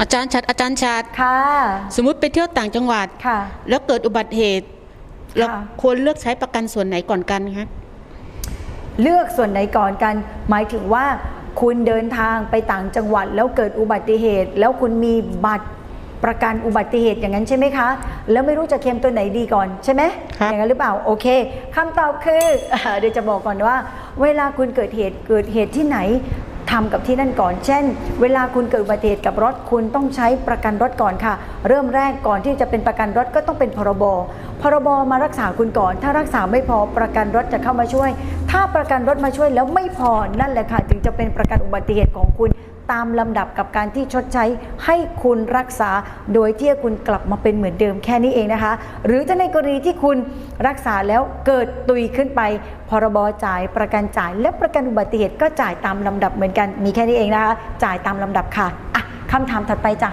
อาจารย์ชัดอาจารย์ชัดค่ะ สมมุติไปเที่ยวต่างจังหวัดค่ะ แล้วเกิดอุบัติเหตุเราค่ะควรเลือกใช้ประกันส่วนไหนก่อนกันคะเลือกส่วนไหนก่อนกัน หมายถึงว่าคุณเดินทางไปต่างจังหวัด แล้วเกิดอุบัติเหตุ แล้วคุณมีบัตรประกันอุบัติเหตุอย่างนั้นใช่ไหมคะ แล้วไม่รู้จะเคลมตัวไหนดีก่อนใช่ไหมครับอย่างนั้นหรือเปล่าโอเคคำตอบคือเดี๋ยวจะบอกก่อนว่า เวลาคุณเกิดเหตุเกิดเหตุที่ไหน ทำกับที่นั่นก่อน เช่น เวลาคุณเกิดอุบัติเหตุกับรถคุณต้องใช้ประกันรถก่อนค่ะ เริ่มแรกก่อนที่จะเป็นประกันรถก็ต้องเป็นพรบ พรบมารักษาคุณก่อน ถ้ารักษาไม่พอประกันรถจะเข้ามาช่วย ถ้าประกันรถมาช่วยแล้วไม่พอนั่นแหละค่ะถึงจะเป็นประกันอุบัติเหตุของคุณ ตามลำดับกับการที่ชดใช้ให้คุณรักษา โดยที่คุณกลับมาเป็นเหมือนเดิมแค่นี้เองนะคะ หรือถ้าในกรณีที่คุณรักษาแล้วเกิดตุยขึ้นไป พรบจ่ายประกันจ่าย และประกันอุบัติเหตุก็จ่ายตามลำดับเหมือนกันมีแค่นี้เองนะคะ จ่ายตามลำดับค่ะอะคำถามถัดไปจ้ะ